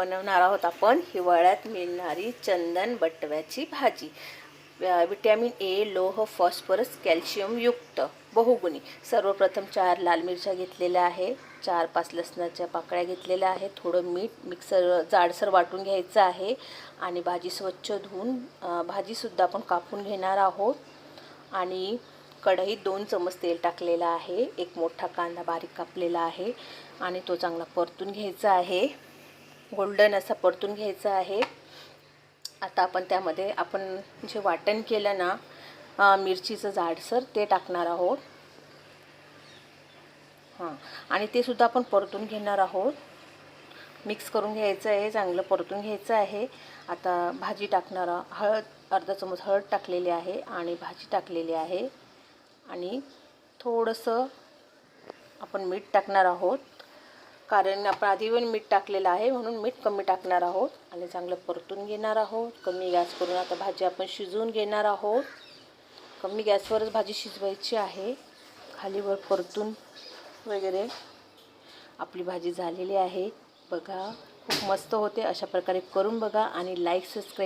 बनवणार आहोत आपण हिवाळ्यात मिळणारी चंदन बटव्याची भाजी. विटॅमिन ए लोह फॉस्फरस कॅल्शियम युक्त बहुगुणी. सर्वप्रथम चार लाल मिरच्या घेतलेल्या आहे. चार पाच लसणाच्या पाकळ्या घेतलेल्या आहेत. थोडं मीठ मिक्सर जाडसर वाटून घ्यायचं आहे आणि भाजी स्वच्छ धुवून भाजीसुद्धा आपण कापून घेणार आहोत. आणि कढईत दोन चमच तेल टाकलेलं आहे. एक मोठा कांदा बारीक कापलेला आहे आणि तो चांगला परतून घ्यायचा आहे. गोल्डन असा परतून घ्यायचा आहे. आता आपण त्यामध्ये आपण जे वाटण केलं ना मिरचीचं जाडसर ते टाकणार आहोत. हां आणि ते सुद्धा आपण परतून घेणार आहोत. मिक्स करून घ्यायचं आहे चांगलं परतून घ्यायचं आहे. आता भाजी टाकणार हळद अर्धा चमच हळद टाकलेली आहे आणि भाजी टाकलेली आहे. आणि थोडंसं आपण मीठ टाकणार आहोत. कारण आपण आधी पण मीठ टाकलेलं आहे म्हणून मीठ कमी टाकणार आहोत आणि चांगलं परतून घेणार आहोत. कमी गॅस करून आता भाजी आपण शिजवून घेणार आहोत. कमी गॅसवरच भाजी शिजवायची आहे. खालीवर परतून वगैरे आपली भाजी झालेली आहे. बघा खूप मस्त होते. अशा प्रकारे करून बघा आणि लाईक सबस्क्राईब